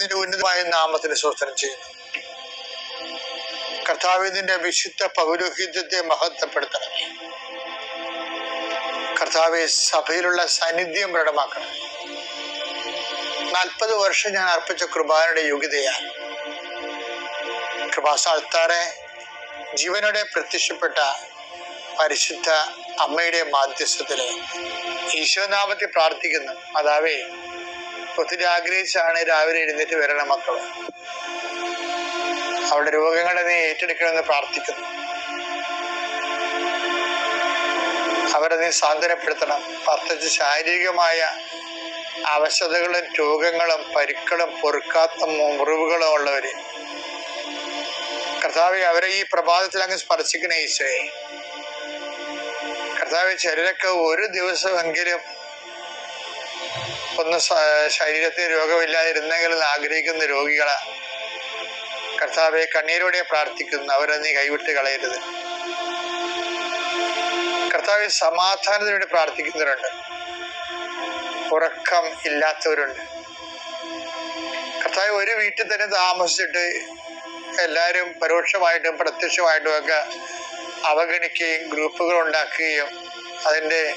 നിന്റെ ഉന്നതമായ നാമത്തിന് സ്വസ്ത്രം ചെയ്യുന്നു. കർത്താവിന്റെ വിശുദ്ധ പൗരോഹിത്യത്തെ മഹത്വപ്പെടുത്തണം. കർത്താവെ സഭയിലുള്ള സാന്നിധ്യം പ്രകടമാക്കണം. നാൽപ്പത് വർഷം ഞാൻ അർപ്പിച്ച കൃപാനയുടെ യോഗ്യതയാണ്. കൃപാസാൽത്താറെ ജീവനോടെ പ്രത്യക്ഷപ്പെട്ട പരിശുദ്ധ അമ്മയുടെ മാധ്യസ്ഥത്തിൽ ഈശോനാമത്തിൽ പ്രാർത്ഥിക്കുന്നു. അതാവേ ഒത്തിരി ആഗ്രഹിച്ചാണ് രാവിലെ എഴുന്നേറ്റ് വരണ മക്കൾ അവരുടെ രോഗങ്ങളെ നീ ഏറ്റെടുക്കണമെന്ന് പ്രാർത്ഥിക്കുന്നു. അവരെ നീ സാന്ത്വനപ്പെടുത്തണം. പ്രത്യേകിച്ച് ശാരീരികമായ അവശതകളും രോഗങ്ങളും പരുക്കളും പൊറുക്കാത്ത മുറിവുകളും ഉള്ളവര്. കർത്താവ് അവരെ ഈ പ്രഭാതത്തിൽ അങ്ങ് സ്പർശിക്കണേ ഈശോയെ. കർത്താവ് ചിലരൊക്കെ ഒരു ദിവസമെങ്കിലും ഒന്ന് ശരീരത്തിന് രോഗമില്ലാതിരുന്നെങ്കിൽ ആഗ്രഹിക്കുന്ന രോഗികളാ കർത്താവെ കണ്ണീരോടെ പ്രാർത്ഥിക്കുന്നു. അവരെ നീ കൈവിട്ട് കളയരുത്. കർത്താവെ സമാധാനത്തിന് പ്രാർത്ഥിക്കുന്നവരുണ്ട്. ഉറക്കം ഇല്ലാത്തവരുണ്ട്. കർത്താവ് ഒരു വീട്ടിൽ തന്നെ താമസിച്ചിട്ട് എല്ലാവരും പരോക്ഷമായിട്ടും പ്രത്യക്ഷമായിട്ടും ഒക്കെ അവഗണിക്കുകയും ഗ്രൂപ്പുകൾ ഉണ്ടാക്കുകയും അതിന്റെ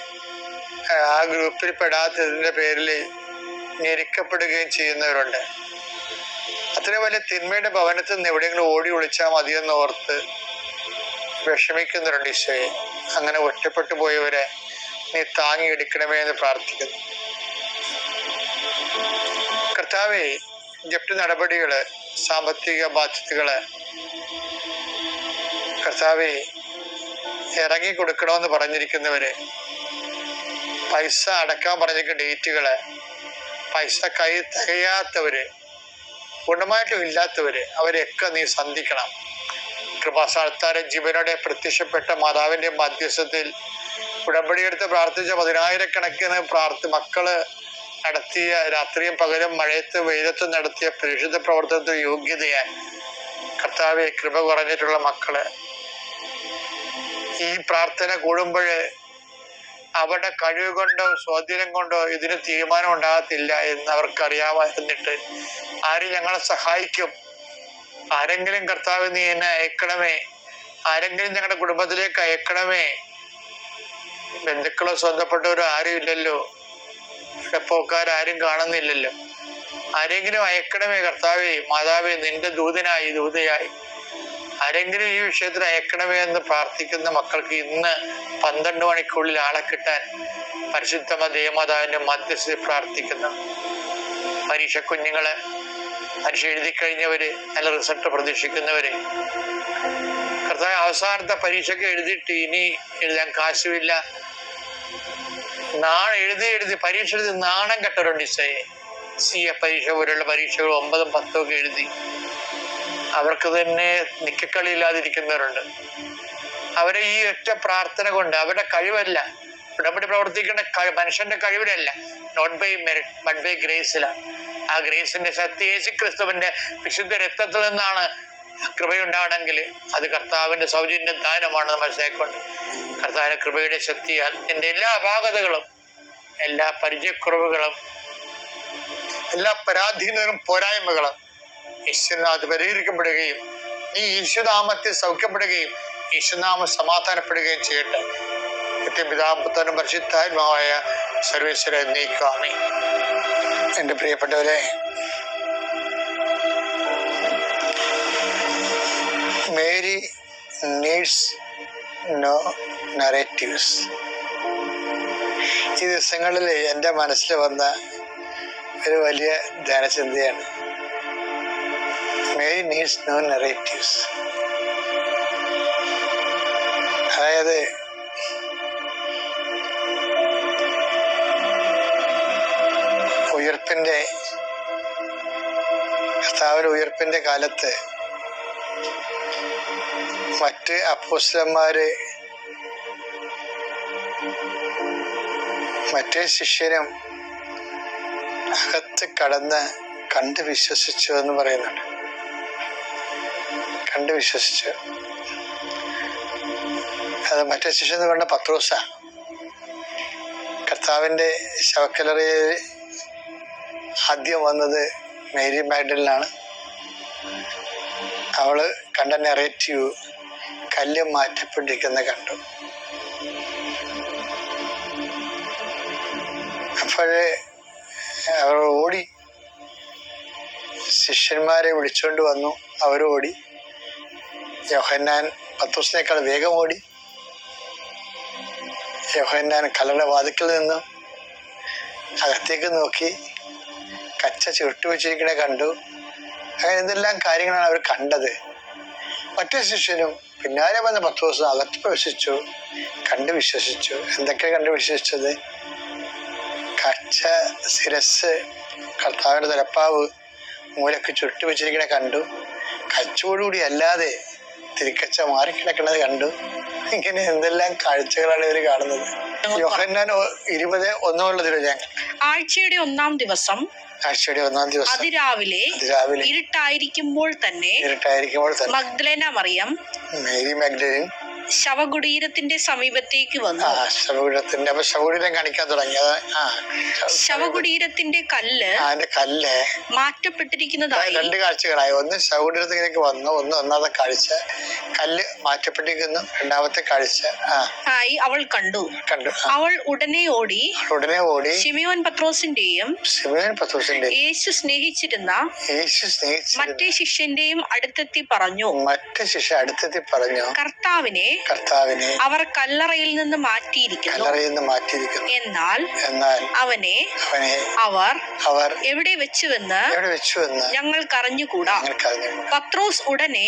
ആ, ഗ്രൂപ്പിൽ പെടാത്തതിന്റെ പേരിൽ ഞെരുക്കപ്പെടുകയും ചെയ്യുന്നവരുണ്ട്. അത്ര വലിയ തിന്മയുടെ ഭവനത്തിൽ നിന്ന് എവിടെയെങ്കിലും ഓടി ഒളിച്ചാൽ മതിയെന്ന് ഓർത്ത് വിഷമിക്കുന്നവരുണ്ട് ഈശോയെ. അങ്ങനെ ഒറ്റപ്പെട്ടു പോയവരെ നീ താങ്ങി എടുക്കണമേ എന്ന് പ്രാർത്ഥിക്കുന്നു. കർത്താവെ ജപ്തി നടപടികൾ സാമ്പത്തിക ബാധ്യതകൾ കർത്താവെ ഇറങ്ങി കൊടുക്കണമെന്ന് പറഞ്ഞിരിക്കുന്നവര് പൈസ അടക്കാൻ പറഞ്ഞൊക്കെ ഡേറ്റുകൾ പൈസ കൈ തികയാത്തവര് ഗുണമായിട്ടും ഇല്ലാത്തവര് അവരെയൊക്കെ നീ സന്ധിക്കണം. കൃപാസ്ഥാനത്താരൻ ജീവനോടെ പ്രത്യക്ഷപ്പെട്ട മാതാവിന്റെ മധ്യസ്ഥത്തിൽ ഉടമ്പടിയെടുത്ത് പ്രാർത്ഥിച്ച പതിനായിരക്കണക്കിന് പ്രാർത്ഥി മക്കൾ നടത്തിയ രാത്രിയും പകലും മഴയത്ത് വെയിലത്ത് നടത്തിയ പരിശുദ്ധ പ്രവർത്തനത്തിന് യോഗ്യതയായി കർത്താവെ കൃപ കുറഞ്ഞിട്ടുള്ള മക്കൾ ഈ പ്രാർത്ഥന കൂടുമ്പോഴ് അവരുടെ കഴിവ് കൊണ്ടോ സ്വാധീനം കൊണ്ടോ ഇതിന് തീരുമാനം ഉണ്ടാകത്തില്ല എന്ന് അവർക്ക് അറിയാമായിരുന്നിട്ട് ആര് ഞങ്ങളെ സഹായിക്കും? ആരെങ്കിലും കർത്താവ് നീ എന്നെ അയക്കണമേ? ആരെങ്കിലും ഞങ്ങളുടെ കുടുംബത്തിലേക്ക് അയക്കണമേ? ബന്ധുക്കളോ സ്വന്തപ്പെട്ടവരോ ആരും ഇല്ലല്ലോ. ആരും കാണുന്നില്ലല്ലോ. ആരെങ്കിലും അയക്കണമേ കർത്താവേ മാതാവേ നിന്റെ ദൂതനായി ദൂതയായി. ആരെങ്കിലും ഈ വിഷയത്തിൽ അയക്കണമേ എന്ന് പ്രാർത്ഥിക്കുന്ന മക്കൾക്ക് ഇന്ന് പന്ത്രണ്ട് മണിക്കുള്ളിൽ ആളെ കിട്ടാൻ പരിശുദ്ധ ദേവമാതാവിന്റെ മധ്യസ്ഥ പ്രാർത്ഥിക്കുന്നു. പരീക്ഷ കുഞ്ഞുങ്ങളെ പരീക്ഷ എഴുതി കഴിഞ്ഞവര് നല്ല റിസൾട്ട് പ്രതീക്ഷിക്കുന്നവര് കർത്താവ് അവസാനത്തെ പരീക്ഷയ്ക്ക് എഴുതിയിട്ട് ഇനി എഴുതാൻ കാശുമില്ല. നാളെ എഴുതി എഴുതി പരീക്ഷ എഴുതി നാണം കെട്ടവരുണ്ട് ഇസയെ സി എ പരീക്ഷ പോലുള്ള പരീക്ഷകൾ ഒമ്പതും പത്തും ഒക്കെ എഴുതി അവർക്ക് തന്നെ നിക്കക്കളിയില്ലാതിരിക്കുന്നവരുണ്ട് അവരെ ഈ ഒറ്റ പ്രാർത്ഥന കൊണ്ട് അവരുടെ കഴിവല്ല. ഉടമ്പടി പ്രവർത്തിക്കേണ്ട മനുഷ്യന്റെ കഴിവിലല്ല. Not by merit but by ഗ്രേസിലാണ് ആ ഗ്രേസിന്റെ ശക്തി യേശു ക്രിസ്തുവിന്റെ വിശുദ്ധ രക്തത്തിൽ നിന്നാണ് കൃപയുണ്ടാണെങ്കിൽ അത് കർത്താവിന്റെ സൗജന്യ ദാനമാണ് മനസ്സിലാക്കൊണ്ട് കർത്താവിന്റെ കൃപയുടെ ശക്തിയാൽ എന്റെ എല്ലാ അപാകതകളും എല്ലാ പരിചയക്കുറവുകളും എല്ലാ പരാധീനരും പോരായ്മകളും ഈശ്വരനാഥ് പരിഹരിക്കപ്പെടുകയും നീ ഈശ്വനാമത്തിൽ സൗഖ്യപ്പെടുകയും ഈശ്വനാമം സമാധാനപ്പെടുകയും ചെയ്യട്ടെ. നിത്യപിതാപുത്തനും പരിശുദ്ധാത്മാവായ സർവേശ്വര നീക്കാമി. എന്റെ പ്രിയപ്പെട്ടവരെ മേരി നീഡ്സ് നോ നറേറ്റീവ്സ് ഈ ദിവസങ്ങളിൽ എന്റെ മനസ്സിൽ വന്ന ഒരു വലിയ ധ്യാനചിന്തയാണ്. മേരി നീഡ്സ് നോ നറേറ്റീവ്സ് അതായത് ഉയർപ്പിന്റെ കർത്താവിന്റെ ഉയർപ്പിന്റെ കാലത്ത് മറ്റ് അപ്പോസ്റ്റലന്മാര് മറ്റേ ശിഷ്യനും അകത്ത് കടന്ന് കണ്ട് വിശ്വസിച്ചു എന്ന് പറയുന്നുണ്ട്. കണ്ട് വിശ്വസിച്ച്. അത് മറ്റേ ശിഷ്യൻ പറഞ്ഞ പത്രോസ. കർത്താവിന്റെ ശവക്കലറയിൽ ആദ്യം വന്നത് മേരി മാഡലിനാണ് അവൾ കണ്ട നെറേറ്റീവ് കല്ല് മാറ്റപ്പെട്ടിരിക്കുന്ന കണ്ടു. അപ്പോഴേ അവർ ഓടി. ശിഷ്യന്മാരെ വിളിച്ചുകൊണ്ട് വന്നു. അവർ ഓടി യോഹന്നാൻ പത്തോസിനേക്കാൾ വേഗം ഓടി. യോഹന്നാൻ കല്ലറ വാതിക്കൽ നിന്നും അകത്തേക്ക് നോക്കി കച്ച ചുരുട്ടി വെച്ചിരിക്കണെ കണ്ടു. അങ്ങനെ എന്തെല്ലാം കാര്യങ്ങളാണ് അവർ കണ്ടത്. മറ്റു ശിഷ്യനും പിന്നാലെ വന്ന പത്ത് ദിവസം അകത്ത് പ്രവേശിച്ചു. കണ്ടു വിശ്വസിച്ചു. എന്തൊക്കെ കണ്ടു വിശ്വസിച്ചത്? കച്ച ശിരസ് കർത്താവിന്റെ തലപ്പാവ് മൂലക്ക് ചുരുട്ടി വെച്ചിരിക്കണെ കണ്ടു. കച്ചോടുകൂടി അല്ലാതെ തിരിക്കച്ച മാറിക്കിടക്കുന്നത് കണ്ടു. ഇങ്ങനെ എന്തെല്ലാം കാഴ്ചകളാണ് ഇവർ കാണുന്നത്. യോഹന്നാൻ ഇരുപത് ഒന്നുമുള്ള ഞാൻ ആഴ്ചയുടെ ഒന്നാം ദിവസം ആഴ്ചയുടെ ഒന്നാം ദിവസം. അതിരാവിലെ ഇരുട്ടായിരിക്കുമ്പോൾ തന്നെ ഇരുട്ടായിരിക്കുമ്പോൾ തന്നെ. മഗ്ദലേന മറിയം മേരി മാഗ്ഡലിൻ ശവകുടീരത്തിന്റെ സമീപത്തേക്ക് ആ വന്നു ശവകുടത്തിന്റെ അപ്പൊ ശവകുടീരം കാണിക്കാൻ തുടങ്ങിയത് ആ ശവകുടീരത്തിന്റെ കല്ല് ആ, അതിന്റെ കല്ല് മാറ്റപ്പെട്ടിരിക്കുന്നതായി. രണ്ട് കാഴ്ചകളായി. ഒന്ന് ശവകുടീരത്തിലേക്ക് വന്നു ഒന്ന് ഒന്നാമത്തെ കാഴ്ച. കല്ല് മാറ്റപ്പെട്ടിരിക്കുന്നു രണ്ടാമത്തെ കാഴ്ച ആ ആയി അവൾ കണ്ടു. കണ്ടു ആ, അവൾ ഉടനെ ഓടി ഉടനെ ഓടി ഷിമിയോൻ പത്രോസിന്റെയും ഷിമിയോൻ പത്രോസിന്റെ യേശു സ്നേഹിച്ചിരുന്ന യേശു സ്നേഹിച്ചിരുന്ന മറ്റേ ശിഷ്യന്റെയും അടുത്തെത്തി പറഞ്ഞു. മറ്റ് ശിഷ്യ അടുത്തെത്തി പറഞ്ഞു. കർത്താവിനെ കർത്താവിനെ അവർ കല്ലറയിൽ നിന്ന് മാറ്റിയിരിക്കുന്നു. കല്ലറയിൽ നിന്ന് മാറ്റിയിരിക്കുന്നു. എന്നാൽ എന്നാൽ അവനെ അവനെ അവർ അവർ എവിടെ വെച്ചുവെന്ന് എവിടെ വെച്ചുവെന്ന് ഞങ്ങൾക്ക് അറിഞ്ഞുകൂടാ ഞങ്ങൾക്ക് പത്രോസ് ഉടനെ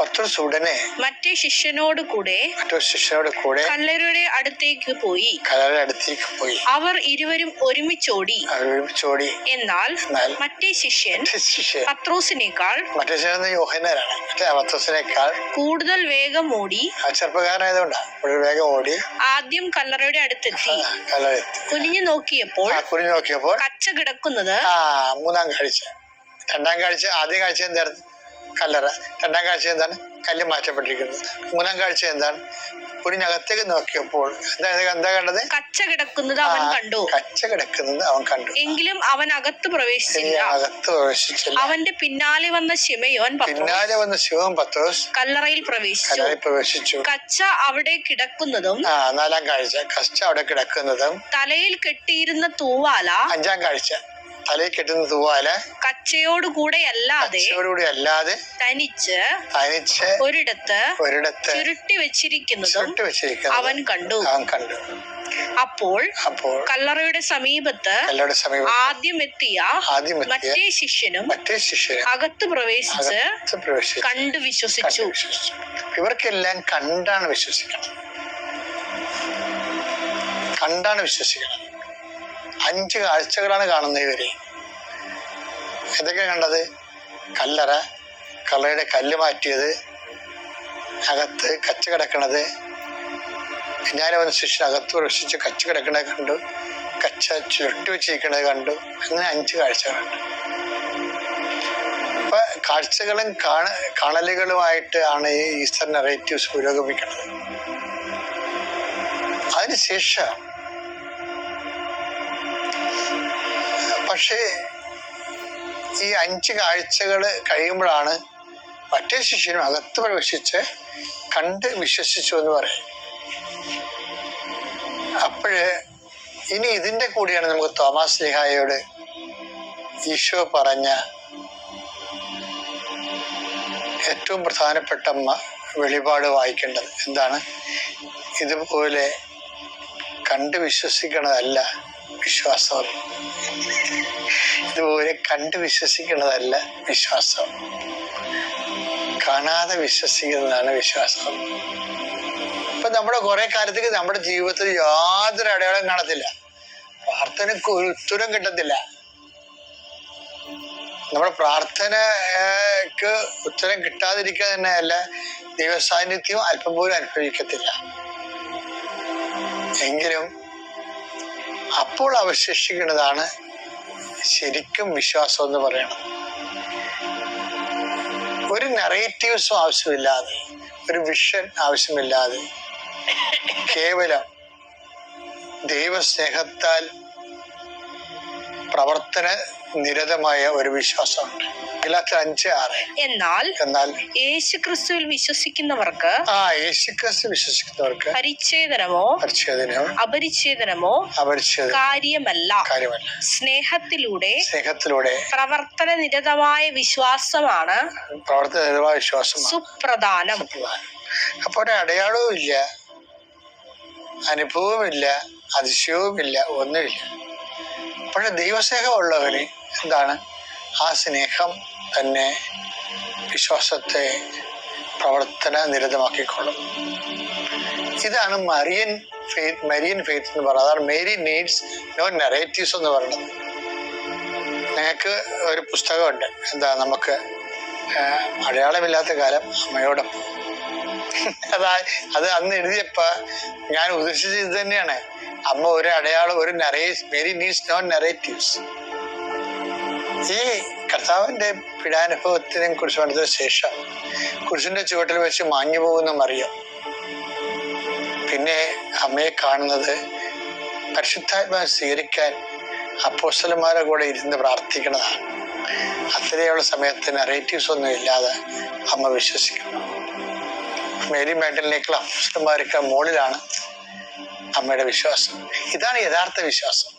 പത്രോസ് ഉടനെ മറ്റേ ശിഷ്യനോട് കൂടെ മറ്റൊരു ശിഷ്യനോട് കൂടെ കല്ലരുടെ അടുത്തേക്ക് പോയി. കലയുടെ അടുത്തേക്ക് പോയി. അവർ ഇരുവരും ഒരുമിച്ചോടി. അവർ ഒരുമിച്ചോടി. എന്നാൽ എന്നാൽ മറ്റേ ശിഷ്യൻ പത്രോസിനേക്കാൾ ശിഷ്യൻ പത്രോസിനേക്കാൾ മറ്റേ ശിഷ്യൻ യോഹനാരാണ് മറ്റേ പത്രോസിനേക്കാൾ കൂടുതൽ വേഗം ഓടി. ആ ചെറുപ്പക്കാരനായതുകൊണ്ടാണ് ഒരു വേഗം ഓടി. ആദ്യം കല്ലറയുടെ അടുത്തെത്തി. കലയെത്തി കുനിഞ്ഞു നോക്കിയപ്പോൾ ആ കുഞ്ഞു നോക്കിയപ്പോൾ കച്ച കിടക്കുന്നത് ആ മൂന്നാം കാഴ്ച. രണ്ടാം കാഴ്ച ആദ്യ കാഴ്ച എന്തായിരുന്നു? കല്ലറ. രണ്ടാം കാഴ്ച എന്താണ്? കല്ല് മാറ്റപ്പെട്ടിരിക്കുന്നത് മൂന്നാം കാഴ്ച എന്താണ്? കുടിനകത്തേക്ക് നോക്കിയപ്പോൾ എന്താ എന്താ കണ്ടത്? കച്ച കിടക്കുന്നത് അവൻ കണ്ടു. കച്ച കിടക്കുന്നത് അവൻ കണ്ടു. എങ്കിലും അവൻ അകത്ത് പ്രവേശിച്ചില്ല. അകത്ത് പ്രവേശിച്ചില്ല. അവന്റെ പിന്നാലെ വന്ന ശിമയോൻ പിന്നാലെ വന്ന ശിവൻ പത്രോസ് കല്ലറയിൽ പ്രവേശിച്ചു. കല്ലറയിൽ പ്രവേശിച്ചു. കച്ച അവിടെ കിടക്കുന്നതും ആ നാലാം കാഴ്ച. കച്ച അവിടെ കിടക്കുന്നതും തലയിൽ കെട്ടിയിരുന്ന തൂവാല അഞ്ചാം കാഴ്ച. തലയിൽ കെട്ടുന്നത് പോലെ കച്ചയോട് കൂടെ അല്ലാതെ കച്ചയോടുകൂടി അല്ലാതെ തനിച്ച് തനിച്ച് ഒരിടത്ത് ഒരിടത്ത് ചുരുട്ടി വെച്ചിരിക്കുന്നതും ചുരുട്ടി വെച്ചിരിക്കുന്നത് അവൻ കണ്ടു. അവൻ കണ്ടു. അപ്പോൾ അപ്പോൾ കല്ലറയുടെ സമീപത്ത് കല്ലറയുടെ സമീപം ആദ്യം എത്തിയ ആദ്യം എത്തിയ മറ്റേ ശിഷ്യനും മറ്റേ ശിഷ്യനും അകത്ത് പ്രവേശിച്ച് അകത്ത് പ്രവേശിച്ചു കണ്ടു വിശ്വസിച്ചു. കണ്ടു വിശ്വസിച്ചു. ഇവർക്കെല്ലാം കണ്ടാണ് വിശ്വസിക്കണം. കണ്ടാണ് വിശ്വസിക്കണം. അഞ്ച് കാഴ്ചകളാണ് കാണുന്നത് ഇവർ. എന്തൊക്കെ കണ്ടത് കല്ലറ കല്ലറയുടെ കല്ല് മാറ്റിയത് അകത്ത് കച്ച കിടക്കണത്. വന്ന ശിഷ്യൻ അകത്ത് പ്രവേശിച്ച് കച്ച കിടക്കണത് കണ്ടു. കച്ച ചുരുട്ടി വെച്ചിരിക്കണത് കണ്ടു. അങ്ങനെ അഞ്ച് കാഴ്ചകളുണ്ട്. അപ്പൊ കാഴ്ചകളും കാണ കാണലുകളുമായിട്ട് ആണ് ഈ ഈസ്റ്റർ നെറേറ്റീവ്സ് പുരോഗമിക്കുന്നത് അതിനുശേഷം പക്ഷേ ഈ അഞ്ച് കാഴ്ചകൾ കഴിയുമ്പോഴാണ് മറ്റേ ശിഷ്യനും അകത്ത് പ്രവേശിച്ച് കണ്ട് വിശ്വസിച്ചു എന്ന് പറയും. അപ്പോഴ് ഇനി ഇതിന്റെ കൂടിയാണ് നമുക്ക് തോമസ് ലിഹായോട് ഈശോ പറഞ്ഞ ഏറ്റവും പ്രധാനപ്പെട്ട വെളിപാട് വായിക്കേണ്ടത്. എന്താണ്? ഇതുപോലെ കണ്ട് വിശ്വസിക്കണതല്ല. വിശ്വാസം ഇതുപോലെ കണ്ട് വിശ്വസിക്കുന്നതല്ല വിശ്വാസം. കാണാതെ വിശ്വസിക്കുന്നതാണ് വിശ്വാസം. ഇപ്പൊ നമ്മുടെ കുറെ കാലത്തേക്ക് നമ്മുടെ ജീവിതത്തിൽ യാതൊരു അടയാളം കാണത്തില്ല. പ്രാർത്ഥനക്ക് ഒരു ഉത്തരം കിട്ടത്തില്ല. നമ്മുടെ പ്രാർത്ഥനക്ക് ഉത്തരം കിട്ടാതിരിക്കുക തന്നെയല്ല ദൈവസാന്നിധ്യം അല്പം പോലും അനുഭവിക്കത്തില്ല. എങ്കിലും അപ്പോൾ അവശേഷിക്കുന്നതാണ് ശരിക്കും വിശ്വാസം എന്ന് പറയണം. ഒരു നെറേറ്റീവ്സും ആവശ്യമില്ലാതെ ഒരു വിഷൻ ആവശ്യമില്ലാതെ കേവലം ദൈവസ്നേഹത്താൽ പ്രവർത്തന നിരതമായ ഒരു വിശ്വാസമുണ്ട്. അഞ്ച് ആറ്. എന്നാൽ എന്നാൽ യേശു ക്രിസ്തുവിൽ വിശ്വസിക്കുന്നവർക്ക് ആ യേശുക്രിസ്തു വിശ്വസിക്കുന്നവർക്ക് പരിച്ഛേദനമോ അപരിച്ഛേദനമോ അപരിച്ഛേദ കാര്യമല്ല. കാര്യമല്ല. സ്നേഹത്തിലൂടെ സ്നേഹത്തിലൂടെ പ്രവർത്തന നിരതമായ വിശ്വാസമാണ് പ്രവർത്തന വിശ്വാസമാണ്. സുപ്രധാനം. അപ്പൊ ഒരു അടയാളവും ഇല്ല അനുഭവമില്ല അതിശയവുമില്ല ഒന്നുമില്ല. പക്ഷെ ദൈവസ്നേഹമുള്ളവന് എന്താണ്? ആ സ്നേഹം തന്നെ വിശ്വാസത്തെ പ്രവർത്തന നിരതമാക്കിക്കൊള്ളും. ഇതാണ് മറിയൻ ഫെയ്ത്ത് മരിയൻ ഫെയ്ത്ത് എന്ന് പറയുന്നത്. അതാണ് മേരി നീഡ്സ് നോ നെറേറ്റീവ്സ് എന്ന് പറയുന്നത്. ഞങ്ങൾക്ക് ഒരു പുസ്തകമുണ്ട്. എന്താ നമുക്ക് അടയാളമില്ലാത്ത കാലം അമ്മയോടൊപ്പം. അതാ അത് അന്ന് എഴുതിയപ്പോ ഞാൻ ഉദ്ദേശിച്ചത് ഇത് തന്നെയാണ്. അമ്മ ഒരു അടയാളം ഒരു നറേ മേരി നീഡ്സ് നോ നെറേറ്റീവ്സ്. ഈ കർത്താവിന്റെ പീഡാനുഭവത്തിനെ കുറിച്ച് പറഞ്ഞതിന് ശേഷം കുരിശിന്റെ ചുവട്ടിൽ വെച്ച് മാഞ്ഞു പോകുന്ന മറിയം. പിന്നെ അമ്മയെ കാണുന്നത് പരിശുദ്ധാത്മാവ് സ്വീകരിക്കാൻ അപ്പോസ്റ്റലന്മാരെ കൂടെ ഇരുന്ന് പ്രാർത്ഥിക്കുന്നതാണ്. അത്രയുള്ള സമയത്ത് നെറേറ്റീവ്സ് ഒന്നും ഇല്ലാതെ അമ്മ വിശ്വസിക്കുന്നു. മേരി മാഡലിനേക്കുള്ള അപ്പോസ്റ്റലന്മാരൊക്കെ മുകളിലാണ് അമ്മയുടെ വിശ്വാസം. ഇതാണ് യഥാർത്ഥ വിശ്വാസം.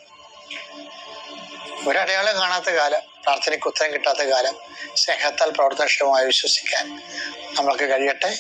ഒരടയാളം കാണാത്ത കാലം. പ്രാർത്ഥനയ്ക്ക് ഉത്തരം കിട്ടാത്ത കാലം സ്നേഹത്താൽ പ്രവർത്തനക്ഷമമായി വിശ്വസിക്കാൻ നമ്മൾക്ക് കഴിയട്ടെ.